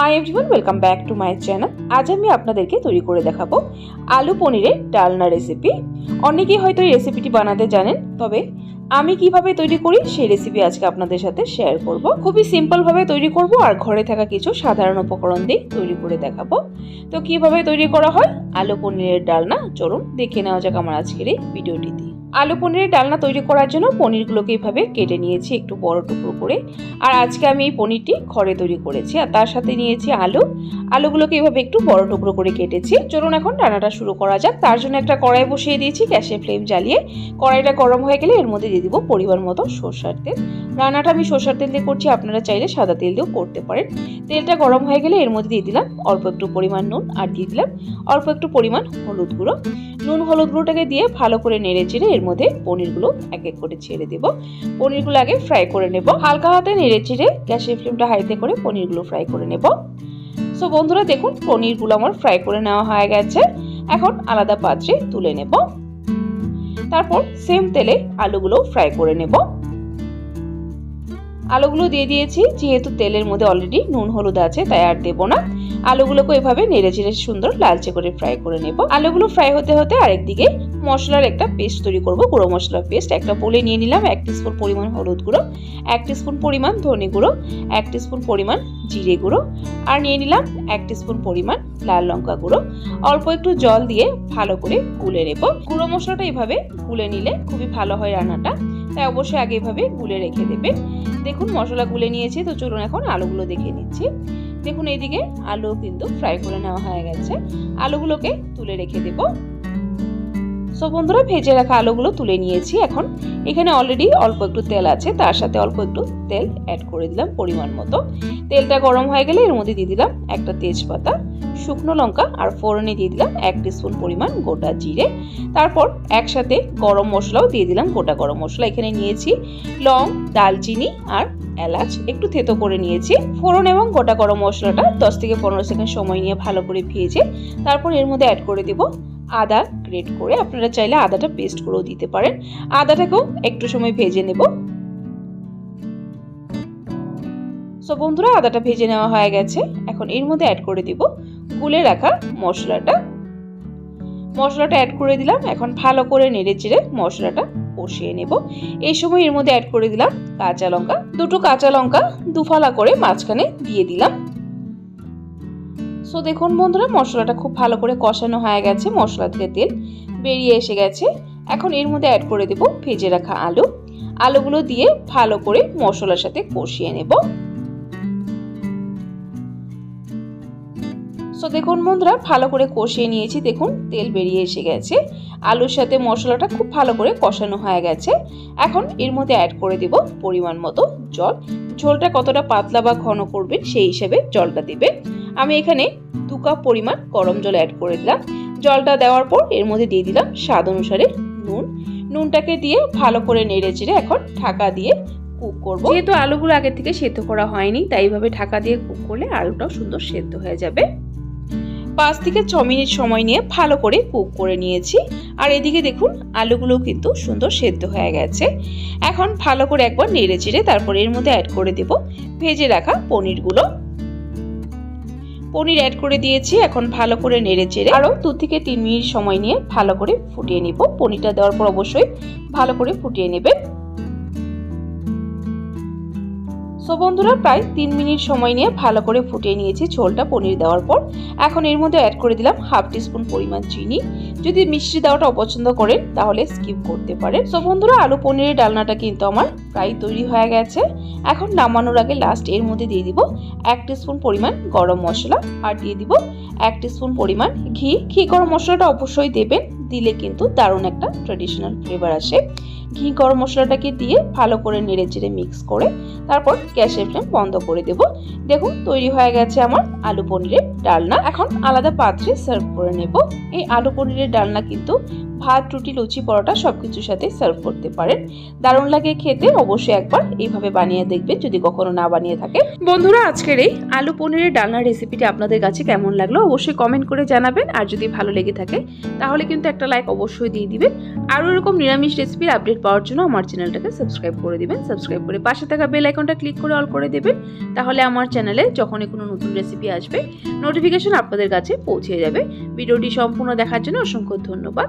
Hi everyone welcome back to my channel আজ আমি আপনাদেরকে তৈরি করে দেখাবো আলু পনিরের ডালনা রেসিপি অনেকেই হয়তো এই রেসিপিটি বানাতে জানেন, তবে আমি কীভাবে তৈরি করি সেই রেসিপি আজকে আপনাদের সাথে শেয়ার করব। খুবই সিম্পলভাবে তৈরি করব আর ঘরে থাকা কিছু সাধারণ উপকরণ দিয়ে তৈরি করে দেখাবো। তো কীভাবে তৈরি করা হয় আলু পনিরের ডালনা? চলুন দেখে নেওয়া যাক আমার আজকের এই ভিডিওটি দিয়ে আলু পনিরের ডালনা তৈরি করার জন্য পনিরগুলোকে এইভাবে কেটে নিয়েছি একটু বড় টুকরো করে। আর আজকে আমি এই পনিরটি ঘরে তৈরি করেছি। আর তার সাথে নিয়েছি আলু। আলুগুলোকে এইভাবে একটু বড় টুকরো করে কেটেছি। চলুন এখন রান্নাটা শুরু করা যাক। তার জন্য একটা কড়াই বসিয়ে দিয়েছি গ্যাসে ফ্লেম জ্বালিয়ে। কড়াইটা গরম হয়ে গেলে এর মধ্যে দিয়ে দিব পরিমাণ মতো সর্ষার তেল। রান্নাটা আমি সর্ষার তেল দিয়ে করছি। আপনারা চাইলে সাদা তেল দিয়েও করতে পারেন। তেলটা গরম হয়ে গেলে এর মধ্যে দিয়ে দিলাম অল্প একটু পরিমাণ নুন। আর দিয়ে দিলাম অল্প একটু পরিমাণ হলুদ গুঁড়ো। নুন, হলুদ গুঁড়োটাকে দিয়ে ভালো করে নেড়ে চেড়ে এর মধ্যে পনিরগুলো এক এক করে ছেড়ে দেব। পনিরগুলো আগে ফ্রাই করে নেব। হালকা হাতে নেড়ে চেড়ে গ্যাসের ফ্লেমটা হাইতে করে পনিরগুলো ফ্রাই করে নেব। সো বন্ধুরা দেখুন, পনিরগুলো আমার ফ্রাই করে নেওয়া হয়ে গেছে। এখন আলাদা পাত্রে তুলে নেব। তারপর সেম তেলে আলুগুলো ফ্রাই করে নেব। আলুগুলো দিয়ে দিয়েছি, যেহেতু তেলের মধ্যে অলরেডি নুন, হলুদ আছে, তাই আর দেবো না। আলুগুলোকে এভাবে নেড়ে চেড়ে সুন্দর লালচে করে ফ্রাই করে নেব। আলুগুলো ফ্রাই হতে হতে আরেকদিকে মশলার একটা পেস্ট তৈরি করব। গুঁড়ো মশলার পেস্ট একটা বলে নিয়ে নিলাম এক স্পুন পরিমাণ হলুদ গুঁড়ো, এক স্পুন পরিমাণ ধনে গুঁড়ো, এক স্পুন পরিমাণ জিরে গুঁড়ো আর নিয়ে নিলাম এক স্পুন পরিমাণ লাল লঙ্কা গুঁড়ো। অল্প একটু জল দিয়ে ভালো করে গুলে নেব। গুঁড়ো মশলাটা এভাবে গুলে নিলে খুবই ভালো হয় রান্নাটা। তাই অবশ্যই আগে এভাবে গুলে রেখে দেবে দেখুন মশলা গুলে নিয়েছি, তো চলুন এখন আলুগুলো দেখে নিচ্ছি। দেখুন এইদিকে আলু কিন্তু ফ্রাই করে নেওয়া হয়ে গেছে। আলুগুলোকে তুলে রেখে দেব। সো বন্ধুরা, ভেজে রাখা আলুগুলো তুলে নিয়েছি এখন। এখানে অলরেডি অল্প একটু তেল আছে, তার সাথে অল্প একটু তেল অ্যাড করে দিলাম পরিমাণ মতো। তেলটা গরম হয়ে গেলে এর মধ্যে দিয়ে দিলাম একটা তেজপাতা। শুকনো লঙ্কা আর ফোড়নে দিয়ে দিলাম এক স্পুন পরিমাণ গোটা জিরে। তারপর একসাথে গরম মশলাও দিয়ে দিলাম গোটা গরম মশলা। এখানে নিয়েছি লং, দালচিনি আর এলাচ। একটু থেতো করে নিয়েছি। ফোড়ন এবং গোটা গরম মশলাটা দশ থেকে পনেরো সেকেন্ড সময় নিয়ে ভালো করে ভেজে তারপর এর মধ্যে অ্যাড করে দেব আদা গ্রেট করে। আপনারা চাইলে আদাটা পেস্ট করেও দিতে পারেন। আদাটাকেও একটু সময় ভেজে নেব। সো বন্ধুরা, আদাটা ভেজে নেওয়া হয়ে গেছে। এখন এর মধ্যে অ্যাড করে দিব গুলে রাখা মশলাটা। মশলাটা অ্যাড করে দিলাম। এখন ভালো করে নেড়ে চেড়ে মশলাটা কষিয়ে নেব। এই সময় এর মধ্যে অ্যাড করে দিলাম কাঁচা লঙ্কা। দুটো কাঁচা লঙ্কা দুফালা করে মাঝখানে দিয়ে দিলাম। সো দেখুন বন্ধুরা, মশলাটা খুব ভালো করে কষানো হয়ে গেছে। মশলা থেকে তেল বেরিয়ে এসে গেছে। এখন এর মধ্যে অ্যাড করে দেব ভেজে রাখা আলু। আলুগুলো দিয়ে ভালো করে মশলার সাথে কষিয়ে নেব। দেখুন বন্ধুরা, ভালো করে কষিয়ে নিয়েছি। দেখুন, তেল বেরিয়ে এসে গেছে। আলুর সাথে মশলাটা খুব ভালো করে কষানো হয়ে গেছে। এখন এর মধ্যে অ্যাড করে দেব পরিমাণ মতো জল। ঝোলটা কতটা পাতলা বা ঘন করবেন, সেই হিসেবে জলটা দেবেন আমি এখানে দু কাপ পরিমাণ গরম জল অ্যাড করে দিলাম। জলটা দেওয়ার পর এর মধ্যে দিয়ে দিলাম স্বাদ অনুসারে নুন। নুনটাকে দিয়ে ভালো করে নেড়ে চেড়ে এখন ঢাকা দিয়ে কুক করব। যেহেতু আলুগুলো আগে থেকে সেদ্ধ করা হয়নি, তাই এইভাবে ঢাকা দিয়ে কুক করলে আলুটাও সুন্দর সেদ্ধ হয়ে যাবে। পাঁচ থেকে ছ মিনিট সময় নিয়ে ভালো করে কুক করে নিয়েছি। আর এদিকে দেখুন আলুগুলো কিন্তু সুন্দর সেদ্ধ হয়ে গেছে। এখন ভালো করে একবার নেড়ে চেড়ে তারপর এর মধ্যে অ্যাড করে দেব ভেজে রাখা পনিরগুলো। পনির অ্যাড করে দিয়েছি, এখন ভালো করে নেড়ে চেড়ে আরও দু থেকে তিন মিনিট সময় নিয়ে ভালো করে ফুটিয়ে নিব। পনিরটা দেওয়ার পর অবশ্যই ভালো করে ফুটিয়ে নেবেন। সো বন্ধুরা, প্রায় তিন মিনিট সময় নিয়ে ভালো করে ফুটিয়ে নিয়েছি ঝোলটা পনির দেওয়ার পর। এখন এর মধ্যে অ্যাড করে দিলাম হাফ টিস্পুন পরিমাণ চিনি। যদি মিষ্টি দেওয়াটা অপছন্দ করেন, তাহলে স্কিপ করতে পারেন। সো বন্ধুরা, আলু পনিরের ডালনাটা কিন্তু আমার প্রায় তৈরি হয়ে গেছে। এখন নামানোর আগে লাস্ট এর মধ্যে দিয়ে দিব এক টিস্পুন পরিমাণ গরম মশলা আর দিয়ে দিব এক টিস্পুন পরিমাণ ঘি। ঘি গরম মশলাটা অবশ্যই দেবেন, দিলে কিন্তু দারুণ একটা ট্রেডিশনাল ফ্লেভার আসে। ঘি গরম মশলাটাকে দিয়ে ভালো করে নেড়ে চেড়ে মিক্স করে তারপর গ্যাসের ফ্লেম বন্ধ করে দেব। দেখুন, তৈরি হয়ে গেছে আমার আলু পনিরের ডালনা। এখন আলাদা পাত্রে সার্ভ করে নেব। এই আলু পনিরের ডালনা কিন্তু ভাত, রুটি, লুচি, পরোটা সব কিছুর সাথে সার্ভ করতে পারেন। দারুণ লাগে খেতে, অবশ্যই একবার এইভাবে বানিয়ে দেখবেন, যদি কখনো না বানিয়ে থাকে বন্ধুরা, আজকের এই আলু পনিরের ডালনার রেসিপিটি আপনাদের কাছে কেমন লাগল অবশ্যই কমেন্ট করে জানাবেন, আর যদি ভালো লেগে থাকে, তাহলে কিন্তু একটা লাইক অবশ্যই দিয়ে দিবেন। আরও এরকম নিরামিষ রেসিপির আপডেট পাওয়ার জন্য আমার চ্যানেলটাকে সাবস্ক্রাইব করে দিবেন। সাবস্ক্রাইব করে পাশে থাকা বেল আইকনটা ক্লিক করে অল করে দেবেন। তাহলে আমার চ্যানেলে যখনই কোনো নতুন রেসিপি আসবে নোটিফিকেশন আপনাদের কাছে পৌঁছে যাবে। ভিডিওটি সম্পূর্ণ দেখার জন্য অসংখ্য ধন্যবাদ।